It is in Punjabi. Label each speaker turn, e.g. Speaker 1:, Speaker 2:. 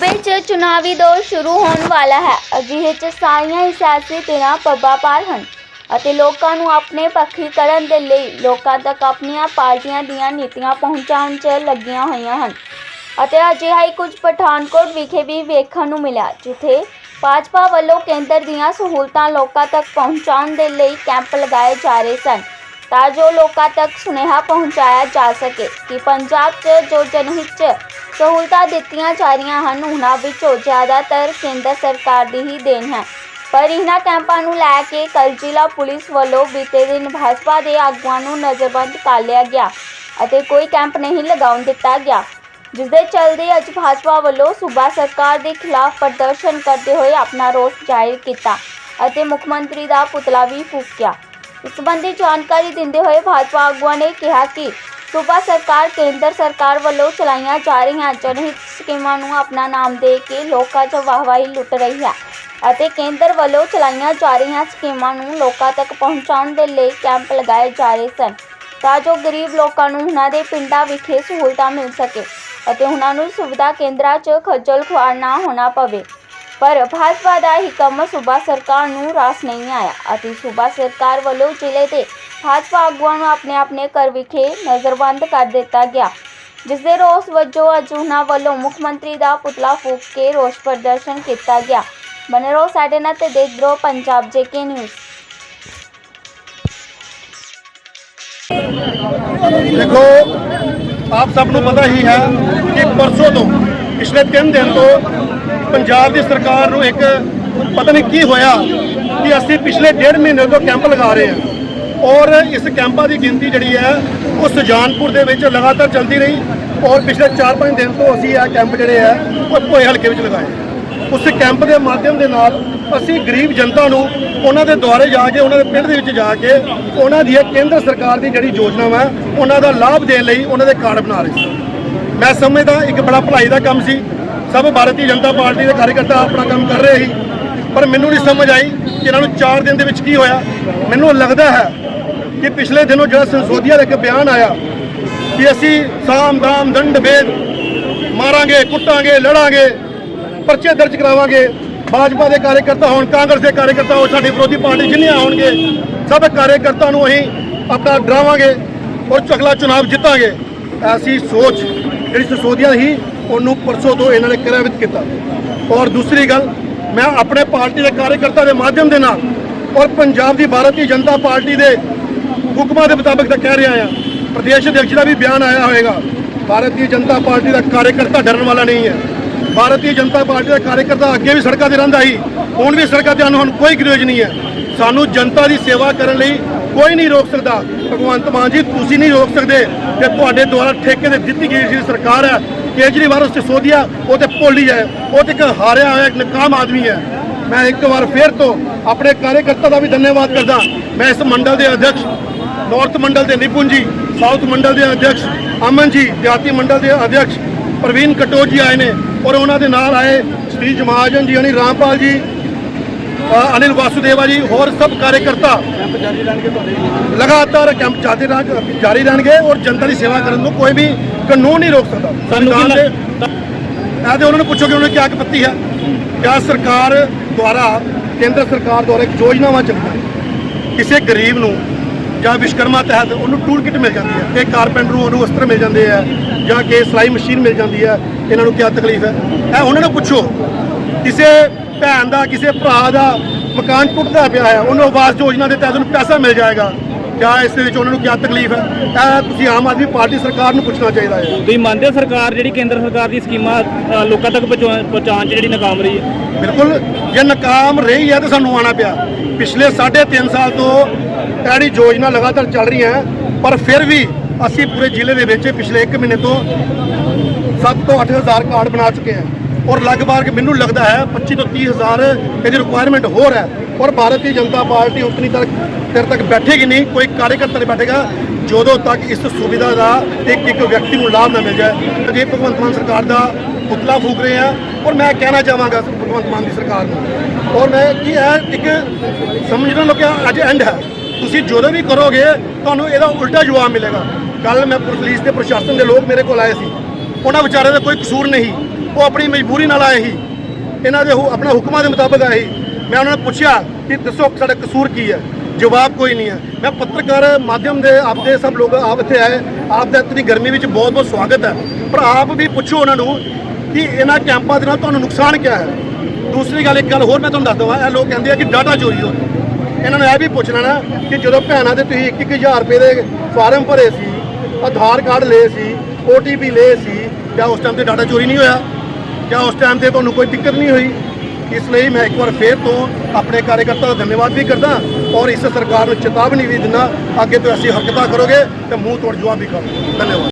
Speaker 1: ਸੂਬੇ 'ਚ ਚੁਣਾਵੀ ਦੌਰ ਸ਼ੁਰੂ ਹੋਣ ਵਾਲਾ ਹੈ। ਅਜਿਹੇ ਚ ਸਾਰੀਆਂ ਹੀ ਸਿਆਸੀ ਧਿਰਾਂ ਪੱਬਾਂ ਪਾਰ ਹਨ ਅਤੇ ਲੋਕਾਂ ਨੂੰ ਆਪਣੇ ਪੱਖੀ ਕਰਨ ਦੇ ਲਈ ਲੋਕਾਂ ਤੱਕ ਆਪਣੀਆਂ ਪਾਰਟੀਆਂ ਦੀਆਂ ਨੀਤੀਆਂ ਪਹੁੰਚਾਉਣ 'ਚ ਲੱਗੀਆਂ ਹੋਈਆਂ ਹਨ। ਅਤੇ ਅਜਿਹਾ ਹੀ ਕੁਝ ਪਠਾਨਕੋਟ ਵਿਖੇ ਵੀ ਵੇਖਣ ਨੂੰ ਮਿਲਿਆ, ਜਿੱਥੇ ਭਾਜਪਾ ਵੱਲੋਂ ਕੇਂਦਰ ਦੀਆਂ ਸਹੂਲਤਾਂ ਲੋਕਾਂ ਤੱਕ ਪਹੁੰਚਾਉਣ ਦੇ ਲਈ ਕੈਂਪ ਲਗਾਏ ਜਾ ਰਹੇ ਸਨ। ਤਾਂ ਜੋ ਲੋਕਾਂ ਤੱਕ ਸੁਨੇਹਾ ਪਹੁੰਚਾਇਆ ਜਾ ਸਕੇ ਕਿ ਪੰਜਾਬ 'ਚ ਜੋ ਜਨਹਿਤ 'ਚ ਸਹੂਲਤਾਂ ਦਿੱਤੀਆਂ ਜਾ ਰਹੀਆਂ ਹਨ ਉਹਨਾਂ ਵਿੱਚੋਂ ਜ਼ਿਆਦਾਤਰ ਕੇਂਦਰ ਸਰਕਾਰ ਦੀ ਹੀ ਦੇਣ ਹੈ ਪਰ ਇਹਨਾਂ ਕੈਂਪਾਂ ਨੂੰ ਲੈ ਕੇ ਕੱਲ੍ਹ ਜ਼ਿਲ੍ਹਾ ਪੁਲਿਸ ਵੱਲੋਂ ਬੀਤੇ ਦਿਨ ਭਾਜਪਾ ਦੇ ਆਗੂਆਂ ਨੂੰ ਨਜ਼ਰਬੰਦ ਕਰ ਲਿਆ ਗਿਆ ਅਤੇ ਕੋਈ ਕੈਂਪ ਨਹੀਂ ਲਗਾਉਣ ਦਿੱਤਾ ਗਿਆ ਜਿਸ ਦੇ ਚਲਦੇ ਅੱਜ ਭਾਜਪਾ ਵੱਲੋਂ ਸੂਬਾ ਸਰਕਾਰ ਦੇ ਖਿਲਾਫ ਪ੍ਰਦਰਸ਼ਨ ਕਰਦੇ ਹੋਏ ਆਪਣਾ ਰੋਸ ਜ਼ਾਹਿਰ ਕੀਤਾ ਅਤੇ ਮੁੱਖ ਮੰਤਰੀ ਦਾ ਪੁਤਲਾ ਵੀ ਫੂਕਿਆ ਇਸ ਸੰਬੰਧੀ ਜਾਣਕਾਰੀ ਦਿੰਦੇ ਹੋਏ ਭਾਜਪਾ ਆਗੂਆਂ ਨੇ ਕਿਹਾ ਕਿ ਸੂਬਾ ਸਰਕਾਰ, ਕੇਂਦਰ ਸਰਕਾਰ ਵੱਲੋਂ ਚਲਾਈਆਂ ਜਾ ਰਹੀਆਂ ਜਨਹਿਤ ਸਕੀਮਾਂ ਨੂੰ ਆਪਣਾ ਨਾਮ ਦੇ ਕੇ ਲੋਕਾਂ 'ਚ ਵਾਹਵਾਹੀ ਲੁੱਟ ਰਹੀ ਹੈ ਅਤੇ ਕੇਂਦਰ ਵੱਲੋਂ ਚਲਾਈਆਂ ਜਾ ਰਹੀਆਂ ਸਕੀਮਾਂ ਨੂੰ ਲੋਕਾਂ ਤੱਕ ਪਹੁੰਚਾਉਣ ਦੇ ਲਈ ਕੈਂਪ ਲਗਾਏ ਜਾ ਰਹੇ ਸਨ ਤਾਂ ਜੋ ਗਰੀਬ ਲੋਕਾਂ ਨੂੰ ਉਹਨਾਂ ਦੇ ਪਿੰਡਾਂ ਵਿਖੇ ਸਹੂਲਤਾਂ ਮਿਲ ਸਕੇ ਅਤੇ ਉਹਨਾਂ ਨੂੰ ਸੁਵਿਧਾ ਕੇਂਦਰਾਂ 'ਚ ਖੱਜਲ ਖੁਆਰ ਨਾ ਹੋਣਾ ਪਵੇ। ਪਰ ਭਾਜਪਾ ਦਾ ਹੀ ਕੰਮ ਸੂਬਾ ਸਰਕਾਰ ਨੂੰ ਰਾਸ ਨਹੀਂ ਆਇਆ ਅਤੇ ਸੂਬਾ ਸਰਕਾਰ ਵੱਲੋਂ ਜ਼ਿਲ੍ਹੇ ਦੇ ਭਾਜਪਾ ਆਗੂਆਂ ਨੂੰ ਆਪਣੇ ਆਪਣੇ ਘਰ ਵਿਖੇ ਨਜ਼ਰਬੰਦ ਕਰ ਦਿੱਤਾ ਗਿਆ ਜਿਸ ਦੇ ਰੋਸ ਵਜੋਂ ਅੱਜ ਉਹਨਾਂ ਵੱਲੋਂ ਮੁੱਖ ਮੰਤਰੀ ਦਾ ਪੁਤਲਾ ਫੂਕ ਕੇ ਰੋਸ ਪ੍ਰਦਰਸ਼ਨ ਕੀਤਾ ਗਿਆ ਬਨੇ ਰਹੋ ਸਾਡੇ ਨਾਲ ਤੇ ਦੇਖਦੇ ਰਹੋ ਪੰਜਾਬ ਜੇਕੇ ਨਿਊਜ਼
Speaker 2: ਦੇਖੋ ਆਪ ਪਿਛਲੇ 3 ਦਿਨ ਤੋਂ ਪੰਜਾਬ ਦੀ ਸਰਕਾਰ ਨੂੰ ਇੱਕ ਪਤਾ ਨਹੀਂ ਕੀ ਹੋਇਆ ਕਿ ਅਸੀਂ ਪਿਛਲੇ ਡੇਢ ਮਹੀਨੇ ਤੋਂ ਕੈਂਪ ਲਗਾ ਰਹੇ ਹਾਂ। ਔਰ ਇਸ ਕੈਂਪਾਂ ਦੀ ਗਿਣਤੀ ਜਿਹੜੀ ਹੈ, ਉਹ ਸੁਜਾਨਪੁਰ ਦੇ ਵਿੱਚ ਲਗਾਤਾਰ ਚੱਲਦੀ ਰਹੀ ਔਰ ਪਿਛਲੇ 4-5 ਦਿਨ ਤੋਂ ਅਸੀਂ ਇਹ ਕੈਂਪ ਜਿਹੜੇ ਆ ਉਹ ਭੋਏ ਹਲਕੇ ਵਿੱਚ ਲਗਾਏ ਉਸ ਕੈਂਪ ਦੇ ਮਾਧਿਅਮ ਦੇ ਨਾਲ ਅਸੀਂ ਗਰੀਬ ਜਨਤਾ ਨੂੰ ਉਹਨਾਂ ਦੇ ਦੁਆਰੇ ਜਾ ਕੇ, ਉਹਨਾਂ ਦੇ ਪਿੰਡ ਦੇ ਵਿੱਚ ਜਾ ਕੇ ਉਹਨਾਂ ਦੀ ਕੇਂਦਰ ਸਰਕਾਰ ਦੀ ਜਿਹੜੀ ਯੋਜਨਾ ਵਾ ਉਹਨਾਂ ਦਾ ਲਾਭ ਦੇਣ ਲਈ ਉਹਨਾਂ ਦੇ ਕਾਰਡ ਬਣਾ ਰਹੇ ਸੀ ਮੈਂ ਸਮਝਦਾ ਇੱਕ ਬੜਾ ਭਲਾਈ ਦਾ ਕੰਮ ਸੀ। ਸਭ ਭਾਰਤੀ ਜਨਤਾ ਪਾਰਟੀ ਦੇ ਕਾਰਜਕਰਤਾ ਆਪਣਾ ਕੰਮ ਕਰ ਰਹੇ ਸੀ। ਪਰ ਮੈਨੂੰ ਨਹੀਂ ਸਮਝ ਆਈ ਕਿ ਇਹਨਾਂ ਨੂੰ 4 ਦਿਨ ਦੇ ਵਿੱਚ ਕੀ ਹੋਇਆ। ਮੈਨੂੰ ਲੱਗਦਾ ਹੈ ਕਿ ਪਿਛਲੇ ਦਿਨੋਂ ਜਿਹੜਾ ਸੰਸੋਧੀਆ ਦਾ ਇੱਕ ਬਿਆਨ ਆਇਆ ਕਿ ਅਸੀਂ ਸਾਮ ਦਾਮ ਦੰਡ ਭੇਦ ਮਾਰਾਂਗੇ, ਕੁੱਟਾਂਗੇ, ਲੜਾਂਗੇ, ਪਰਚੇ ਦਰਜ ਕਰਾਵਾਂਗੇ। ਭਾਜਪਾ ਦੇ ਕਾਰਜਕਰਤਾ ਹੋਣ, ਕਾਂਗਰਸ ਦੇ ਕਾਰਜਕਰਤਾ ਹੋਣ, ਸਾਡੀ ਵਿਰੋਧੀ ਪਾਰਟੀ ਜਿੰਨੀਆਂ ਹੋਣਗੇ ਸਭ ਕਾਰਜਕਰਤਾ ਨੂੰ ਅਸੀਂ ਆਪਣਾ ਡਰਾਵਾਂਗੇ ਔਰ ਚਗਲਾ ਚੁਣਾਵ ਜਿੱਤਾਂਗੇ। ਐਸੀ ਸੋਚ ਜਿਹੜੀ ਸਸੋਦੀਆ ਸੀ, ਉਹਨੂੰ ਪਰਸੋਂ ਤੋਂ ਇਹਨਾਂ ਨੇ ਕਿਰਾਵਿਤ ਕੀਤਾ। ਔਰ ਦੂਸਰੀ ਗੱਲ, ਮੈਂ ਆਪਣੇ ਪਾਰਟੀ ਦੇ ਕਾਰਜਕਰਤਾ ਦੇ ਮਾਧਿਅਮ ਦੇ ਨਾਲ ਔਰ ਪੰਜਾਬ ਦੀ ਭਾਰਤੀ ਜਨਤਾ ਪਾਰਟੀ ਦੇ ਹੁਕਮਾਂ ਦੇ ਮੁਤਾਬਕ ਤਾਂ ਕਹਿ ਰਿਹਾ ਆ ਪ੍ਰਦੇਸ਼ ਅਧਿਕਸ਼ ਦਾ ਵੀ ਬਿਆਨ ਆਇਆ ਹੋਵੇਗਾ। ਭਾਰਤੀ ਜਨਤਾ ਪਾਰਟੀ ਦਾ ਕਾਰਜਕਰਤਾ ਡਰਨ ਵਾਲਾ ਨਹੀਂ ਹੈ। ਭਾਰਤੀ ਜਨਤਾ ਪਾਰਟੀ ਦਾ ਕਾਰਜਕਰਤਾ ਅੱਗੇ ਵੀ ਸੜਕਾਂ ਤੇ ਰਹਿੰਦਾ ਸੀ, ਹੁਣ ਵੀ ਸੜਕਾਂ ਤੇ ਸਾਨੂੰ ਕੋਈ ਗਰੇਜ ਨਹੀਂ ਹੈ। ਸਾਨੂੰ ਜਨਤਾ ਦੀ ਸੇਵਾ ਕਰਨ ਲਈ ਕੋਈ ਨਹੀਂ ਰੋਕ ਸਕਦਾ। ਭਗਵੰਤ ਮਾਨ ਜੀ, ਤੁਸੀਂ ਨਹੀਂ ਰੋਕ ਸਕਦੇ ਕਿ ਤੁਹਾਡੇ ਦੁਆਰਾ ਠੇਕੇ ਤੇ ਦਿੱਤੀ ਗਈ ਜਿਹੜੀ ਸਰਕਾਰ ਹੈ, ਕੇਜਰੀਵਾਲ ਉਸ ਤੇ ਸੋਧਿਆ ਉਹ ਤੇ ਭੋਲੀ ਹੈ। ਉਹ ਤੇ ਇੱਕ ਹਾਰਿਆ ਹੋਇਆ, ਇੱਕ ਨਕਾਮ ਆਦਮੀ ਹੈ। ਮੈਂ ਇੱਕ ਵਾਰ ਫੇਰ ਤੋਂ ਆਪਣੇ ਕਾਰਜਕਰਤਾ ਦਾ ਵੀ ਧੰਨਵਾਦ ਕਰਦਾ। ਮੈਂ ਇਸ ਮੰਡਲ ਦੇ ਅਧਿਕਸ਼ ਨਾਰਥ ਮੰਡਲ ਦੇ ਨਿਪੁੰਨ ਜੀ, ਸਾਊਥ ਮੰਡਲ ਦੇ ਅਧਿਕਸ਼ ਅਮਨ ਜੀ, ਦਿਹਾਤੀ ਮੰਡਲ ਦੇ ਅਧਿਕਸ਼ ਪ੍ਰਵੀਨ ਕਟੋਚ ਜੀ ਆਏ ਨੇ ਔਰ ਉਹਨਾਂ ਦੇ ਨਾਲ ਆਏ ਸ੍ਰੀ ਜਮਾਜਨ ਜੀ, ਯਾਨੀ ਰਾਮਪਾਲ ਜੀ ਅਨਿਲ ਵਾਸੂਦੇਵਾ ਜੀ ਹੋਰ ਸਭ ਕਾਰਜਕਰਤਾ ਲਗਾਤਾਰ ਕੈਂਪ ਜਾਰੀ ਰਹਿਣ- ਜਾਰੀ ਰਹਿਣਗੇ ਔਰ ਜਨਤਾ ਦੀ ਸੇਵਾ ਕਰਨ ਨੂੰ ਕੋਈ ਵੀ ਕਾਨੂੰਨ ਨਹੀਂ ਰੋਕ ਸਕਦਾ।
Speaker 3: ਕੀ
Speaker 2: ਸੰਵਿਧਾਨ ਦੇ ਇਹ ਤੇ ਉਹਨਾਂ ਨੂੰ ਪੁੱਛੋ ਕਿ ਉਹਨਾਂ ਨੇ ਕਿਆ ਆਪੱਤੀ ਹੈ। ਕਿਆ ਸਰਕਾਰ ਦੁਆਰਾ ਕੇਂਦਰ ਸਰਕਾਰ ਦੁਆਰਾ ਇੱਕ ਯੋਜਨਾਵਾਂ ਚੱਲਦੀ ਕਿਸੇ ਗਰੀਬ ਨੂੰ ਜਾਂ ਵਿਸ਼ਕਰਮਾ ਤਹਿਤ ਉਹਨੂੰ ਟੂਲ ਕਿਟ ਮਿਲ ਜਾਂਦੀ ਹੈ ਕਿ ਕਾਰਪੈਂਟਰ ਨੂੰ ਉਹਨੂੰ ਵਸਤਰ ਮਿਲ ਜਾਂਦੇ ਆ ਜਾਂ ਕਿ ਸਿਲਾਈ ਮਸ਼ੀਨ ਮਿਲ ਜਾਂਦੀ ਹੈ ਇਹਨਾਂ ਨੂੰ ਕਿਆ ਤਕਲੀਫ ਹੈ? ਇਹ ਉਹਨਾਂ ਨੂੰ ਪੁੱਛੋ। ਕਿਸੇ ਭੈਣ ਦਾ ਕਿਸੇ ਭਰਾ ਦਾ ਮਕਾਨ ਟੁੱਟਦਾ ਪਿਆ ਹੈ ਉਹਨੂੰ ਆਵਾਸ ਯੋਜਨਾ ਦੇ ਤਹਿਤ ਉਹਨੂੰ ਪੈਸਾ ਮਿਲ ਜਾਏਗਾ। ਕਿਆ ਇਸ ਦੇ ਵਿੱਚ ਉਹਨਾਂ ਨੂੰ ਕਿਆ ਤਕਲੀਫ ਹੈ ਇਹ ਤੁਸੀਂ ਆਮ ਆਦਮੀ ਪਾਰਟੀ ਸਰਕਾਰ ਨੂੰ ਪੁੱਛਣਾ ਚਾਹੀਦਾ ਹੈ।
Speaker 3: ਤੁਸੀਂ ਮੰਨਦੇ ਹੋ ਸਰਕਾਰ ਜਿਹੜੀ ਕੇਂਦਰ ਸਰਕਾਰ ਦੀ ਸਕੀਮਾਂ ਅ, ਲੋਕਾਂ ਤੱਕ ਪਹੁੰਚਾ- ਪਹੁੰਚਾਉਣ 'ਚ ਜਿਹੜੀ ਨਾਕਾਮ ਰਹੀ ਹੈ?
Speaker 2: ਬਿਲਕੁਲ ਜੇ ਨਾਕਾਮ ਰਹੀ ਹੈ ਤਾਂ ਸਾਨੂੰ ਆਉਣਾ ਪਿਆ। ਪਿਛਲੇ 3.5 ਸਾਲ ਤੋਂ ਐੜੀ ਯੋਜਨਾ ਲਗਾਤਾਰ ਚੱਲ ਰਹੀ ਹੈ ਪਰ ਫਿਰ ਵੀ ਅਸੀਂ ਪੂਰੇ ਜ਼ਿਲ੍ਹੇ ਦੇ ਵਿੱਚ ਪਿਛਲੇ 1 ਮਹੀਨੇ ਤੋਂ 7 ਤੋਂ 8000 ਕਾਰਡ ਬਣਾ ਚੁੱਕੇ ਹਾਂ। ਔਰ ਲਗਭਗ ਮੈਨੂੰ ਲੱਗਦਾ ਹੈ 25 ਤੋਂ 30000 ਇਹਦੀ ਰਿਕੁਆਇਰਮੈਂਟ ਹੋਰ ਹੈ। ਔਰ ਭਾਰਤੀ ਜਨਤਾ ਪਾਰਟੀ ਉਤਨੀ ਤੱਕ ਦੇਰ ਤੱਕ ਬੈਠੇਗੀ ਨਹੀਂ, ਕੋਈ ਕਾਰਜਕਰਤਾ ਨਹੀਂ ਬੈਠੇਗਾ, ਜਦੋਂ ਤੱਕ ਇਸ ਸੁਵਿਧਾ ਦਾ ਇੱਕ ਇੱਕ ਵਿਅਕਤੀ ਨੂੰ ਲਾਭ ਨਾ ਮਿਲ ਜਾਏ। ਤੇ ਜੇ ਭਗਵੰਤ ਮਾਨ ਸਰਕਾਰ ਦਾ ਪੁਤਲਾ ਫੂਕ ਰਹੇ ਆ, ਔਰ ਮੈਂ ਕਹਿਣਾ ਚਾਹਾਂਗਾ ਭਗਵੰਤ ਮਾਨ ਦੀ ਸਰਕਾਰ ਨੂੰ। ਔਰ ਮੈਂ ਕੀ ਹੈ, ਇੱਕ ਸਮਝਣਾ ਲੋ ਕਿ ਅੱਜ ਐਂਡ ਹੈ। ਤੁਸੀਂ ਜਦੋਂ ਵੀ ਕਰੋਗੇ, ਤੁਹਾਨੂੰ ਇਹਦਾ ਉਲਟਾ ਜਵਾਬ ਮਿਲੇਗਾ। ਕੱਲ ਮੈਂ ਪੁਲਿਸ ਦੇ ਪ੍ਰਸ਼ਾਸਨ ਦੇ ਲੋਕ ਮੇਰੇ ਕੋਲ ਆਏ ਸੀ। ਉਹਨਾਂ ਵਿਚਾਰਿਆਂ ਦਾ ਕੋਈ ਕਸੂਰ ਨਹੀਂ। ਉਹ ਆਪਣੀ ਮਜਬੂਰੀ ਨਾਲ ਆਏ ਸੀ। ਇਹਨਾਂ ਦੇ ਹੁ- ਆਪਣਾ ਹੁਕਮਾਂ ਦੇ ਮੁਤਾਬਕ ਆਏ ਸੀ। ਮੈਂ ਉਹਨਾਂ ਨੂੰ ਪੁੱਛਿਆ ਕਿ ਦੱਸੋ ਸਾਡਾ ਕਸੂਰ ਕੀ ਹੈ? ਜਵਾਬ ਕੋਈ ਨਹੀਂ ਹੈ। ਮੈਂ ਪੱਤਰਕਾਰ ਮਾਧਿਅਮ ਦੇ ਆਪਦੇ ਸਭ ਲੋਕ ਆਪ ਇੱਥੇ ਆਏ। ਆਪ ਦਾ ਇਤਨੀ ਗਰਮੀ ਵਿੱਚ ਬਹੁਤ ਬਹੁਤ ਸਵਾਗਤ ਹੈ। ਪਰ ਆਪ ਵੀ ਪੁੱਛੋ ਉਹਨਾਂ ਨੂੰ ਕਿ ਇਹਨਾਂ ਕੈਂਪਾਂ ਦੇ ਨਾਲ ਤੁਹਾਨੂੰ ਨੁਕਸਾਨ ਕਿਆ ਹੈ? ਦੂਸਰੀ ਗੱਲ, ਇੱਕ ਗੱਲ ਹੋਰ ਮੈਂ ਤੁਹਾਨੂੰ ਦੱਸ ਦਵਾਂ। ਇਹ ਲੋਕ ਕਹਿੰਦੇ ਆ ਕਿ ਡਾਟਾ ਚੋਰੀ ਹੋ ਰਿਹਾ। ਇਹਨਾਂ ਨੂੰ ਇਹ ਵੀ ਪੁੱਛਣਾ ਨਾ ਕਿ ਜਦੋਂ ਭੈਣਾਂ ਦੇ ਤੁਸੀਂ 2-1000 ਰੁਪਏ ਦੇ ਫਾਰਮ ਭਰੇ ਸੀ, ਆਧਾਰ ਕਾਰਡ ਲਏ ਸੀ OTP ਲਏ ਸੀ, ਜਾਂ ਉਸ ਟਾਈਮ ਤੇ ਡਾਟਾ ਚੋਰੀ ਨਹੀਂ ਹੋਇਆ? ਕਿਆ ਉਸ ਟਾਈਮ ਤੇ ਤੁਹਾਨੂੰ ਕੋਈ ਦਿੱਕਤ ਨਹੀਂ ਹੋਈ। ਇਸ ਲਈ ਮੈਂ ਇੱਕ ਵਾਰ ਫੇਰ ਤੋਂ ਆਪਣੇ ਕਾਰਜਕਰਤਾ ਦਾ ਧੰਨਵਾਦ ਵੀ ਕਰਦਾ ਔਰ ਇਸ ਸਰਕਾਰ ਨੂੰ ਚੇਤਾਵਨੀ ਵੀ ਦਿੰਦਾ, ਅੱਗੇ ਤੋਂ ਅਸੀਂ ਹਰਕਤਾਂ ਕਰੋਗੇ ਤੇ ਮੂੰਹ ਤੋੜ ਜਵਾਬ ਵੀ ਕਰੋਗੇ। ਧੰਨਵਾਦ।